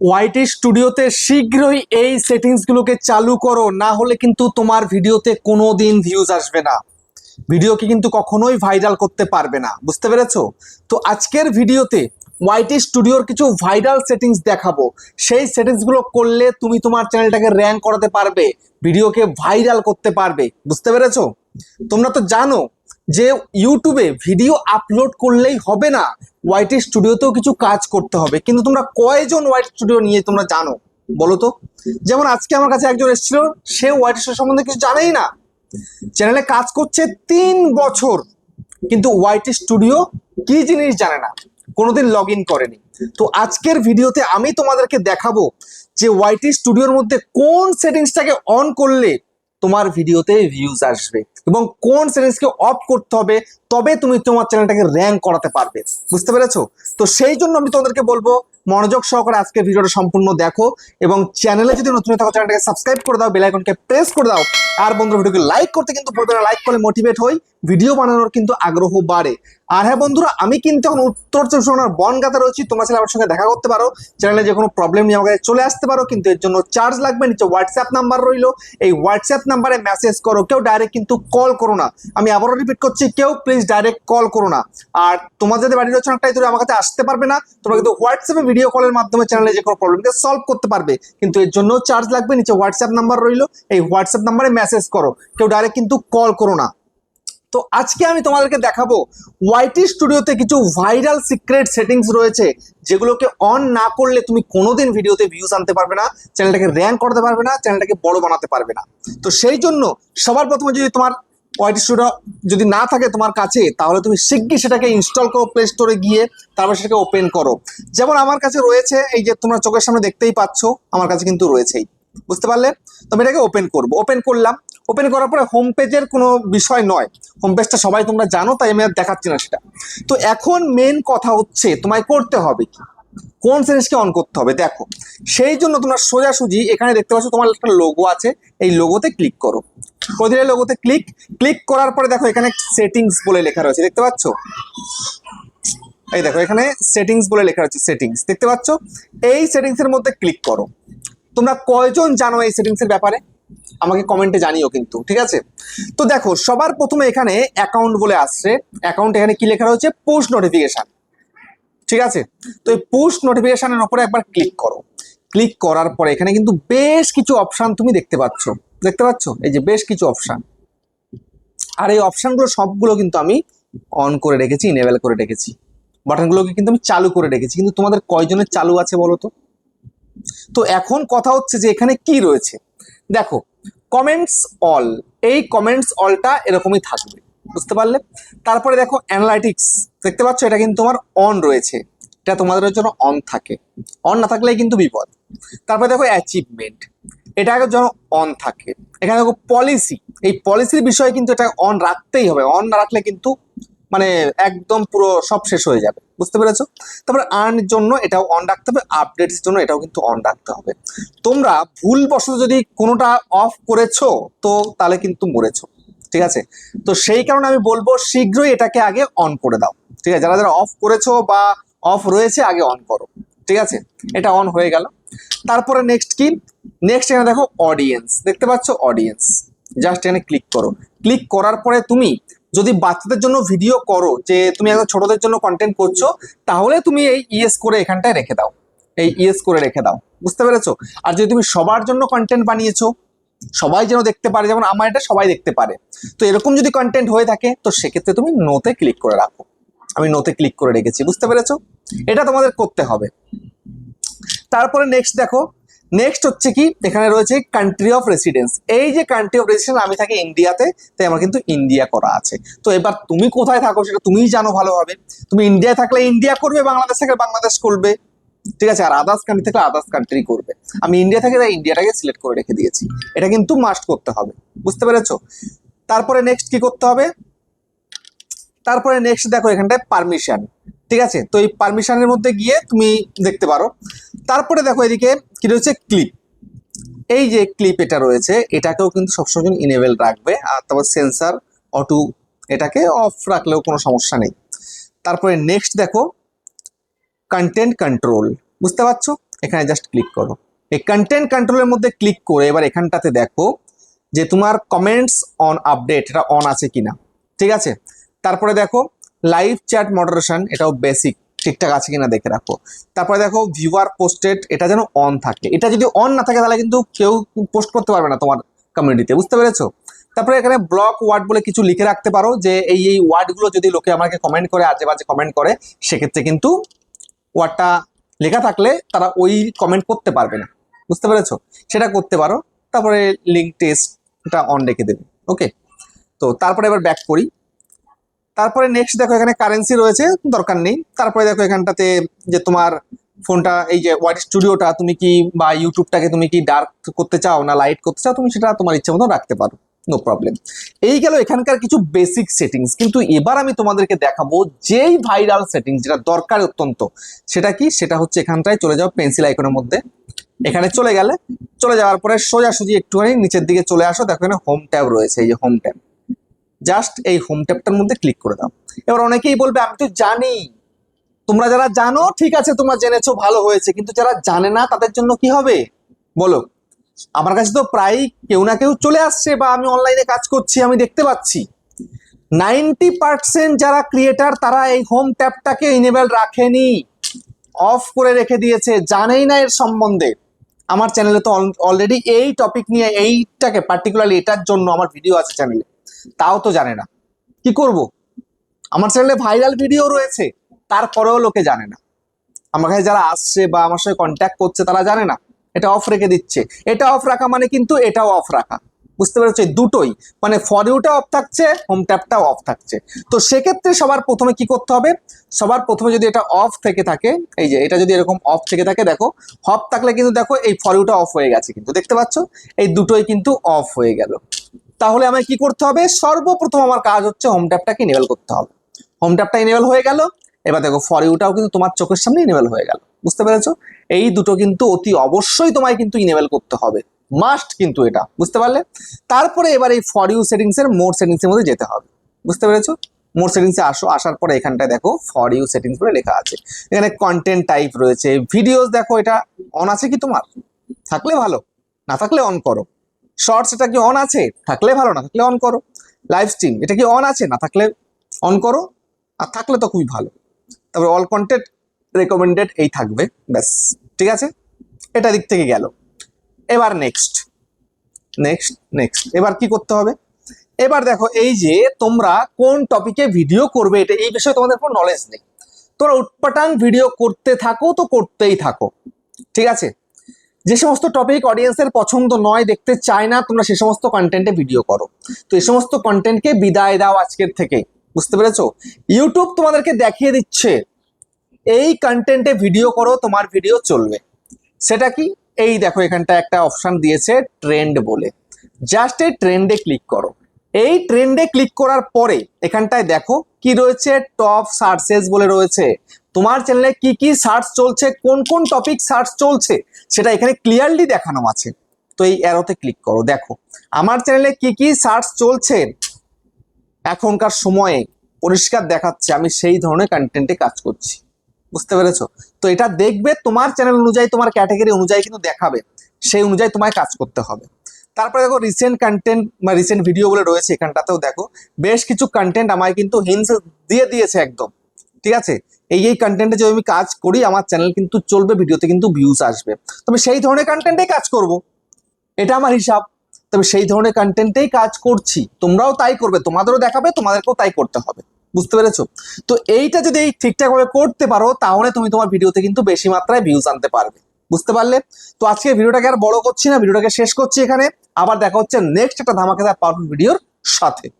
ওয়াইটি স্টুডিওতে শীঘ্রই এই সেটিংসগুলোকে চালু করো, না হলে কিন্তু তোমার ভিডিওতে কোনো দিন ভিউজ আসবে না। ভিডিওকে কিন্তু কখনোই ভাইরাল করতে পারবে না, বুঝতে পেরেছ? তো আজকের ভিডিওতে ওয়াইটি স্টুডিওর কিছু ভাইরাল সেটিংস দেখাবো। সেই সেটিংসগুলো করলে তুমি তোমার চ্যানেলটাকে র্যাঙ্ক করাতে পারবে ভিডিওকে ভাইরাল করতে পারবে, বুঝতে পেরেছ? তোমরা তো জানো যে ইউটিউবে ভিডিও আপলোড করলেই হবে না ওয়াইটি স্টুডিওতেও কিছু কাজ করতে হবে। কিন্তু তোমরা কয়জন ওয়াইটি স্টুডিও নিয়ে তোমরা জানো? বলো তো। যেমন আজকে আমার কাছে একজন এসেছিল, সে ওয়াইটি স্টুডিও সম্বন্ধে কিছু জানেই না। চ্যানেলে কাজ করছে তিন বছর, কিন্তু ওয়াইটি স্টুডিও কি জিনিস জানে না? কোনোদিন লগ ইন করেনি। তো আজকের ভিডিওতে আমি তোমাদেরকে দেখাবো যে ওয়াইটি স্টুডিওর মধ্যে কোন সেটিংসটাকে অন করলে তোমার ভিডিওতে ভিউজ আসবে এবং কোন সেটিংসকে অফ করতে হবে তবে তুমি তোমার চ্যানেলটাকে র্যাঙ্ক করাতে পারবে। বুঝতে পেরেছ? তো সেই জন্য আমি তোমাদেরকে বলব, মনোযোগ সহকারে আজকে ভিডিওটা সম্পূর্ণ দেখো এবং চ্যানেলে যদি নতুন থাকো চ্যানেলটাকে সাবস্ক্রাইব করে দাও বেল আইকনকে প্রেস করে দাও। আর বন্ধুরা ভিডিওকে লাইক করতে কিন্তু বলবে লাইক করলে মোটিভেট হই। ভিডিও বানানোর কিন্তু আগ্রহ বাড়ে। আর হ্যাঁ বন্ধুরা, আমি কিন্তু এখন উত্তর চব্বিশ পরগনার বনগাতে রয়েছি। তোমরা ছেলে আমার সঙ্গে দেখা করতে পারো। চ্যানেলে যে কোনো প্রবলেম নিয়ে আমাকে চলে আসতে পারো, কিন্তু এর জন্য চার্জ লাগবে। নিচে হোয়াটসঅ্যাপ নাম্বার রইল। এই হোয়াটসঅ্যাপ নাম্বারে মেসেজ করো, কেউ ডাইরেক্ট কিন্তু কল করো না। আমি আবারও রিপিট করছি, কেউ প্লিজ ডাইরেক্ট কল করো না। আর তোমার যদি বাড়ির রয়েছে অনেকটাই দূরে আমার কাছে আসতে পারবে না। তোমরা কিন্তু হোয়াটসঅ্যাপে ভিডিও কলের মাধ্যমে চ্যানেলে যে কোনো প্রবলেমকে সলভ করতে পারবে। কিন্তু এর জন্য চার্জ লাগবে। নিচে হোয়াটসঅ্যাপ নাম্বার রইল। এই হোয়াটসঅ্যাপ নাম্বারে মেসেজ করো। কেউ ডাইরেক্ট কিন্তু কল করো না। তো আজকে আমি তোমাদেরকে দেখাবো ওয়াইটি স্টুডিওতে কিছু ভাইরাল সিক্রেট সেটিংস রয়েছে, যেগুলোকে অন না করলে তুমি কোনোদিন ভিডিওতে ভিউজ আনতে পারবে না চ্যানেলটাকে র্যাঙ্ক করতে পারবে না চ্যানেলটাকে বড় বানাতে পারবে না। তো সেই জন্য সবার প্রথমে যদি তোমার ওয়াইটি স্টুডিও যদি না থাকে তোমার কাছে, তাহলে তুমি শিগগির সেটাকে ইনস্টল করো প্লে স্টোরে গিয়ে, তারপর সেটাকে ওপেন করো। যেমন আমার কাছে রয়েছে, এই যে তোমরা চোখের সামনে দেখতেই পাচ্ছ, আমার কাছে কিন্তু রয়েছেই। বুঝতে পারলে? তো আমি এটাকে ওপেন করব। ওপেন করলাম ওপেন করার পরে হোম পেজের কোনো বিষয় নয়। হোম পেজটা সবাই তোমরা জানো, তাই আমি আর দেখাচ্ছি না সেটা। তো এখন মেন কথা হচ্ছে, তোমায় করতে হবে কি? কোন জিনিসকে অন করতে হবে? দেখো, সেই জন্য তোমরা সোজাসুজি এখানে দেখতে পাচ্ছ তোমার একটা লোগো আছে, এই লোগোতে ক্লিক করো। প্রতিটা লোগোতে ক্লিক ক্লিক করার পরে দেখো এখানে সেটিংস বলে লেখা রয়েছে, দেখতে পাচ্ছ? এই দেখো, এখানে সেটিংস বলে লেখা রয়েছে সেটিংস দেখতে পাচ্ছ? এই সেটিংস এর মধ্যে ক্লিক করো। তোমরা কয়জন জানো এই সেটিংস এর ব্যাপারে? আমাকে কমেন্টে জানিও কিন্তু, ঠিক আছে? তো দেখো, সবার প্রথমে এখানে অ্যাকাউন্ট বলে আসছে। অ্যাকাউন্ট এখানে কি লেখা রয়েছে? পোস্ট নোটিফিকেশন ঠিক আছে? তো এই পোস্ট নোটিফিকেশনের উপরে একবার ক্লিক করো। ক্লিক করার পরে এখানে কিন্তু বেশ কিছু অপশান তুমি দেখতে পাচ্ছ। দেখতে পাচ্ছ? এই যে বেশ কিছু অপশান আর এই অপশানগুলো সবগুলো কিন্তু আমি অন করে রেখেছি ইনেবল করে রেখেছি। বাটনগুলোকে কিন্তু আমি চালু করে রেখেছি। কিন্তু তোমাদের কয়জনের চালু আছে বলো তো? তো এখন কথা হচ্ছে যে এখানে কি রয়েছে? দেখো কমেন্টস অল এই কমেন্টস অলটা এরকমই থাকবে, বুঝতে পারলে? তারপরে দেখো অ্যানালাইটিক্স দেখতে পাচ্ছ এটা কিন্তু তোমার অন রয়েছে, এটা তোমাদের জন্য অন থাকে অন না থাকলে কিন্তু বিপদ। তারপরে দেখো অ্যাচিভমেন্ট এটা যেন অন থাকে। এখানে দেখো পলিসি এই পলিসির বিষয়ে কিন্তু এটা অন রাখতেই হবে অন না রাখলে কিন্তু মানে একদম পুরো সব শেষ হয়ে যাবে। বুঝতে পেরেছ? তারপরে আর্নের জন্য এটাও অন রাখতে হবে আপডেটস জন্য এটাও কিন্তু অন রাখতে হবে। তোমরা ভুলবশত যদি কোনোটা অফ করেছ, তো তাহলে কিন্তু মরেছো। ঠিক আছে? তো সেই কারণে আমি বলব, শীঘ্রই এটাকে আগে অন করে দাও। ঠিক আছে? যারা যারা অফ করেছ বা অফ রয়েছে, আগে অন করো। ঠিক আছে? এটা অন হয়ে গেল। তারপরে নেক্সট কি? নেক্সট এখানে দেখো অডিয়েন্স দেখতে পাচ্ছ? অডিয়েন্স জাস্ট এখানে ক্লিক করো। ক্লিক করার পরে তুমি যদি বাচ্চাদের জন্য ভিডিও করো যে তুমি একদম ছোটদের জন্য কন্টেন্ট করছ, তাহলে তুমি এই ইএস করে এখানটায় রেখে দাও। এই ইএস করে রেখে দাও। বুঝতে পেরেছ? আর যদি তুমি সবার জন্য কন্টেন্ট বানিয়েছো, সবাই যেন দেখতে পারে, যেমন আমার এটা সবাই দেখতে পারে। তো এরকম যদি কন্টেন্ট হয়ে থাকে, তো সেক্ষেত্রে তুমি নোতে ক্লিক করে রাখো। আমি নোতে ক্লিক করে রেখেছি, বুঝতে পেরেছ? এটা তোমাদের করতে হবে। তারপরে নেক্সট দেখো নেক্সট হচ্ছে কি? এখানে রয়েছে কান্ট্রি অফ রেসিডেন্স এই যে কান্ট্রি অফ রেসিডেন্স আমি থাকি ইন্ডিয়াতে, তাই আমার কিন্তু ইন্ডিয়া করা আছে। তো এবার তুমি কোথায় থাকো সেটা তুমিই জানো ভালোভাবে। তুমি ইন্ডিয়ায় থাকলে ইন্ডিয়া করবে, বাংলাদেশ থাকলে বাংলাদেশ করবে। ঠিক আছে? আর আদার্স কান্ট্রি থাকলে আদার্স কান্ট্রি করবে। আমি ইন্ডিয়া থেকে তাই ইন্ডিয়াটাকে সিলেক্ট করে রেখে দিয়েছি। এটা কিন্তু মাস্ট করতে হবে। বুঝতে পেরেছ? তারপরে নেক্সট কি করতে হবে? তারপরে নেক্সট দেখো এখানটায় পারমিশন ঠিক আছে? তো এই পারমিশনের মধ্যে গিয়ে তুমি দেখতে পারো। তারপরে দেখো এদিকে কি রয়েছে? ক্লিপ এই যে ক্লিপ এটা রয়েছে, এটাকেও কিন্তু সবসময় ইনেবেল রাখবে। আর তারপর সেন্সার অটো এটাকে অফ রাখলেও কোনো সমস্যা নেই। তারপরে নেক্সট দেখো কন্টেন্ট কন্ট্রোল বুঝতে পারছ? এখানে জাস্ট ক্লিক করো। এই কন্টেন্ট কন্ট্রোলের মধ্যে ক্লিক করে এবার এখানটাতে দেখো যে তোমার কমেন্টস অন আপডেট এটা অন আছে কিনা। ঠিক আছে? তারপরে দেখো লাইভ চ্যাট মডারেশন এটাও বেসিক ঠিকঠাক আছে কিনা দেখে রাখো। তারপরে দেখো ভিউয়ার পোস্টেড এটা যেন অন থাকে। এটা যদি অন না থাকে, তাহলে কিন্তু কেউ পোস্ট করতে পারবে না তোমার কমিউনিটিতে বুঝতে পেরেছ? তারপরে এখানে ব্লক ওয়ার্ড বলে কিছু লিখে রাখতে পারো, যে এই এই ওয়ার্ডগুলো যদি লোকে আমাকে কমেন্ট করে, আজে বাজে কমেন্ট করে, সেক্ষেত্রে কিন্তু ওয়ার্ডটা লেখা থাকলে তারা ওই কমেন্ট করতে পারবে না। বুঝতে পেরেছ? সেটা করতে পারো। তারপরে লিঙ্ক টেস্ট এটা অন রেখে দেবে। ওকে তো তারপরে এবার ব্যাক করি। তারপরে নেক্সট দেখো এখানে কারেন্সি রয়েছে, দরকার নেই। তারপরে দেখো এখানটাতে যে তোমার ফোনটা, এই যে ওয়াইড স্টুডিওটা তুমি কি বা ইউটিউবটাকে তুমি কি ডার্ক করতে চাও না লাইট করতে চাও, তুমি সেটা তোমার ইচ্ছে মতো রাখতে পারো। নো প্রবলেম এই গেল এখানকার কিছু বেসিক সেটিংস কিন্তু এবার আমি তোমাদেরকে দেখাবো যেই ভাইরাল সেটিংস যেটা দরকার অত্যন্ত, সেটা কি? সেটা হচ্ছে এখানটায় চলে যাও পেন্সিল আইকনের মধ্যে। এখানে চলে গেলে, চলে যাওয়ার পরে সোজাসুজি একটুখানি নিচের দিকে চলে আসো। দেখো এখানে হোম ট্যাব রয়েছে, এই যে হোম ট্যাব জাস্ট এই হোম ট্যাবটার মধ্যে ক্লিক করে দাও। এবার অনেকেই বলবে, আমি তো জানি। তোমরা যারা জানো, ঠিক আছে, তোমরা জেনেছো, ভালো হয়েছে। কিন্তু যারা জানে না, তাদের জন্য কি হবে? বলো। আমার কাছে তো প্রায় কেউ না কেউ চলে আসছে বা আমি অনলাইনে কাজ করছি, আমি দেখতে পাচ্ছি। নাইনটি পার্সেন্ট যারা ক্রিয়েটার তারা এই হোম ট্যাবটাকে ইনেবল রাখেনি। অফ করে রেখে দিয়েছে। জানেই না এর সম্বন্ধে। আমার চ্যানেলে তো অলরেডি এই টপিক নিয়ে এইটাকে পার্টিকুলারলি এটার জন্য আমার ভিডিও আছে চ্যানেলে তাও তো জানে না। কি করব? আমার চ্যানেলে ভাইরাল ভিডিও রয়েছে, তারপরেও লোকে জানে না। আমার কাছে যারা আসছে বা আমার সঙ্গে কন্ট্যাক্ট করছে, তারা জানে না। এটা অফ রেখে দিচ্ছে। এটা অফ রাখা মানে কিন্তু এটাও অফ রাখা। বুঝতে পেরেছ? দুটোই। মানে ফর ইউটা অফ থাকছে হোম ট্যাপটাও অফ থাকছে। তো সেক্ষেত্রে সবার প্রথমে কি করতে হবে? সবার প্রথমে যদি এটা অফ থেকে থাকে, এই যে এটা যদি এরকম অফ থেকে থাকে, দেখো অফ থাকলে কিন্তু দেখো এই ফর ইউটা অফ হয়ে গেছে কিন্তু। দেখতে পাচ্ছ? এই দুটোই কিন্তু অফ হয়ে গেল। তাহলে আমায় কি করতে হবে? সর্বপ্রথম আমার কাজ হচ্ছে হোম ট্যাপটাকে ইনেবল করতে হবে। হোম ট্যাপটা ইনেবল হয়ে গেল। এবার দেখো ফর ইউটাও কিন্তু তোমার চোখের সামনে ইনেবল হয়ে গেল। বুঝতে পেরেছ? এই দুটো কিন্তু অতি অবশ্যই তোমায় কিন্তু ইনেবল করতে হবে। মাস্ট কিন্তু এটা। বুঝতে পারলে? তারপরে এবার এই ফর ইউ সেটিংস এর মোর সেটিংস এর মধ্যে যেতে হবে। বুঝতে পেরেছ? মোর সেটিংস আসো, আসার পরে এখানটায় দেখো ফর ইউ সেটিংস বলে লেখা আছে। এখানে কন্টেন্ট টাইপ রয়েছে। ভিডিওস দেখো এটা অন আছে কি তোমার? থাকলে ভালো, না থাকলে অন করো। শর্টস এটা কি অন আছে? থাকলে ভালো, না থাকলে অন করো। লাইভ স্ট্রিম এটা কি অন আছে? না থাকলে অন করো। আর থাকলে তো খুবই ভালো। তারপরে অল কন্টেন্ট রেকমেন্ডেড এই থাকবে। ব্যাস, ঠিক আছে? এটা দিক থেকে গেল। এবার নেক্সট নেক্সট নেক্সট এবার কি করতে হবে? এবার দেখো, এই যে তোমরা কোন টপিকে ভিডিও করবে, এটা এই বিষয়ে তোমাদের কোনো নলেজ নেই। তোমরা উৎপাটান ভিডিও করতে থাকো, তো করতেই থাকো। ঠিক আছে? যে সমস্ত টপিক অডিয়েন্সের পছন্দ নয়, দেখতে চায় না, তোমরা সে সমস্ত কন্টেন্টে ভিডিও করো। তো এই সমস্ত কন্টেন্টকে বিদায় দাও আজকের থেকে। বুঝতে পেরেছ? ইউটিউব তোমাদেরকে দেখিয়ে দিচ্ছে, এই কন্টেন্টে ভিডিও করো, তোমার ভিডিও চলবে। সেটা কি? এই দেখো এখানটা একটা অপশন দিয়েছে ট্রেন্ড বলে। জাস্ট এই ট্রেন্ডে ক্লিক করো। এই ট্রেন্ডে ক্লিক করার পরে, এখানটায় দেখো, কি রয়েছে? টপ সার্চেস বলে রয়েছে। তোমার চ্যানেলে কি কি সার্চ চলছে, কোন কোন টপিক সার্চ চলছে, সেটা এখানে ক্লিয়ারলি দেখানো আছে। তো এই অ্যারোতে ক্লিক করো, দেখো, আমার চ্যানেলে কি কি সার্চ চলছে, এখনকার সময়ে পরিষ্কার দেখাচ্ছে, আমি সেই ধরনের কন্টেন্টে কাজ করছি। বুঝতে পেরেছ? তো এটা দেখবে, তোমার চ্যানেল অনুযায়ী, তোমার ক্যাটাগরি অনুযায়ী কিন্তু দেখাবে, সেই অনুযায়ী তোমায় কাজ করতে হবে। তারপরে দেখো রিসেন্ট কন্টেন্ট বা রিসেন্ট ভিডিও বলে রয়েছে, এখানটাতেও দেখো, বেশ কিছু কন্টেন্ট আমায় কিন্তু হিন্স দিয়ে দিয়েছে একদম, ঠিক আছে? এই এই কন্টেন্টে যদি আমি কাজ করি, আমার চ্যানেল কিন্তু চলবে ভিডিওতে কিন্তু ভিউজ আসবে। তবে সেই ধরনের কন্টেন্টেই কাজ করব। এটা আমার হিসাব। তবে সেই ধরনের কন্টেন্টেই কাজ করছি। তোমরাও তাই করবে। তোমাদেরও দেখাবে, তোমাদেরকেও তাই করতে হবে। বুঝতে পেরেছ? তো এইটা যদি ঠিকঠাকভাবে করতে পারো, তাহলে তুমি তোমার ভিডিওতে কিন্তু বেশি মাত্রায় ভিউজ আনতে পারবে। বুঝতে পারলে? তো আজকে ভিডিওটাকে আর বড় করছি না, ভিডিওটাকে শেষ করছি এখানে। আবার দেখা হচ্ছে নেক্সট একটা ধামাকেদার পাওয়ারফুল ভিডিওর সাথে।